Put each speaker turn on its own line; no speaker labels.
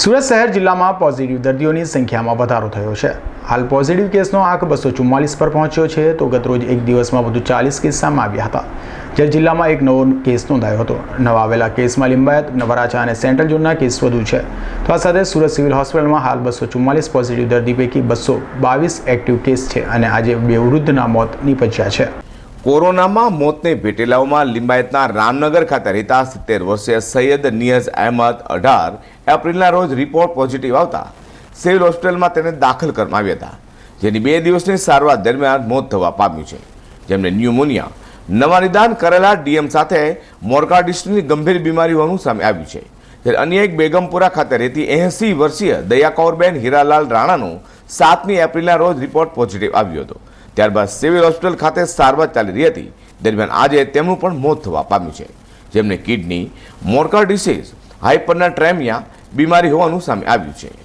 સુરત શહેર જિલ્લામાં પોઝિટિવ દર્દીઓની સંખ્યામાં વધારો થયો છે. હાલ પોઝિટિવ કેસનો આંક બસો ચુમ્માલીસ પર પહોંચ્યો છે તો ગતરોજ એક દિવસમાં વધુ ચાલીસ કેસ સામે આવ્યા હતા. જ્યારે જિલ્લામાં એક નવો કેસ નોંધાયો હતો. નવા આવેલા કેસમાં લિંબાયત, નવરાચા અને સેન્ટ્રલ ઝોનના કેસ વધુ છે. તો આ સાથે સુરત સિવિલ હોસ્પિટલમાં હાલ બસો ચુમ્માલીસ પોઝિટિવ દર્દી પૈકી બસો બાવીસ એક્ટિવ કેસ છે અને આજે બે વૃદ્ધના મોત નીપજ્યા છે.
કોરોનામાં મોતને ભેટેલાઓમાં લિંબાયતના રામનગર ખાતે રહેતા સિત્તેર વર્ષીય સૈયદ નિયઝ અહેમદ અઢાર એપ્રિલના રોજ રિપોર્ટ પોઝિટિવ આવતા સિવિલ હોસ્પિટલમાં તેને દાખલ કરવામાં આવ્યા હતા, જેની બે દિવસની સારવાર દરમિયાન મોત થવા પામ્યું છે. જેમને ન્યુમોનિયા, નવા નિદાન કરેલા ડીએમ સાથે મોર્કાડિસ્ટની ગંભીર બીમારી હોવાનું સામે આવ્યું છે. જ્યારે અન્ય એક બેગમપુરા ખાતે રહેતી એંસી વર્ષીય દયાકૌરબેન હીરાલાલ રાણાનો સાતમી એપ્રિલના રોજ રિપોર્ટ પોઝિટિવ આવ્યો હતો. ત્યારબાદ સિવિલ હોસ્પિટલ ખાતે સારવાર ચાલી રહી હતી. દરમિયાન આજે તેમનું પણ મોત થવા પામ્યું છે. જેમને કિડની, મોર્કર ડિસીઝ હાઇપરના ટ્રેમિયા બીમારી હોવાનું સામે આવ્યું છે.